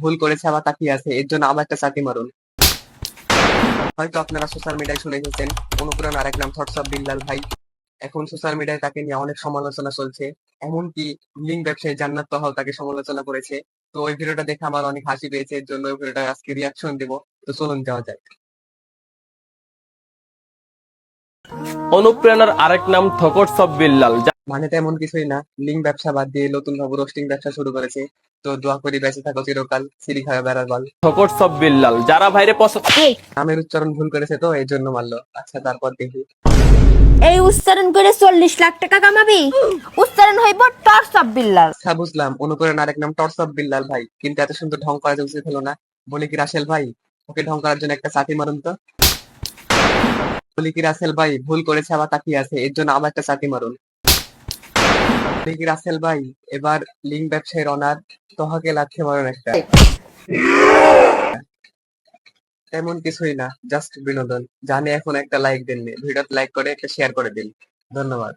ভুল করেছে, আবার তাকিয়ে আছে। এর জন্য আবার একটা চাটি মারুন। হয়তো আপনারা সোশ্যাল মিডিয়ায় শুনে এসেছেন অনুপ্রেরণ আরেক নাম থটস অফ বিল্লাল ভাই। এখন সোশ্যাল মিডিয়ায় তাকে নিয়ে অনেক সমালোচনা চলছে। এমনকি লিঙ্ক ব্যবসায়ী জান্নাত তহাও তাকে সমালোচনা করেছে। তো ওই ভিডিওটা দেখে আমার অনেক হাসি পেয়েছে, এর জন্য ওই ভিডিওটা আজকে রিয়াকশন দেবো। তো চলুন যাওয়া যাক। অনুপ্রেরণার আরেক নাম থকট সব বিল্লাল মানে তেমন কিছুই না। লিঙ্ক ব্যবসা বাদ দিয়ে নতুন ভাবে রোস্টিং ব্যবসা শুরু করেছে। তো দোয়া করি বেঁচে থাকো চিরকাল। সিঁড়ি খাওয়া বেড়ার বল। থকট সব বিল্লাল যারা ভাইরে পছন্দ নামের উচ্চারণ ভুল করেছে তো এই জন্য মারলো। আচ্ছা তারপর দেখি। এই উচ্চারণ করে চল্লিশ লাখ টাকা কামাবি? উচ্চারণ হইব টর্চ অফ বিল্লাল। আচ্ছা বুঝলাম। অনুপ্রেরণ আরেক নাম টর্চ অফ বিল্লাল ভাই। কিন্তু এত সুন্দর ঢং করা উচিত হলো না। বলি কি রাসেল ভাই? ওকে ঢং করার জন্য একটা চাটি মারুন তো। বলি কি রাসেল ভাই ভুল করেছে আবার তাকিয়ে আছে। এর জন্য আবার একটা চাটি মারুন। বলি রাসেল ভাই, এবার লিঙ্ক ব্যবসায়ীর অনার তোহাকে লাথি মারুন একটা। তেমন কিছুই না জাস্ট বিনোদন। জানে এখন একটা লাইক দেননি। ভিডিওতে লাইক করে, একটা শেয়ার করে দিন। ধন্যবাদ।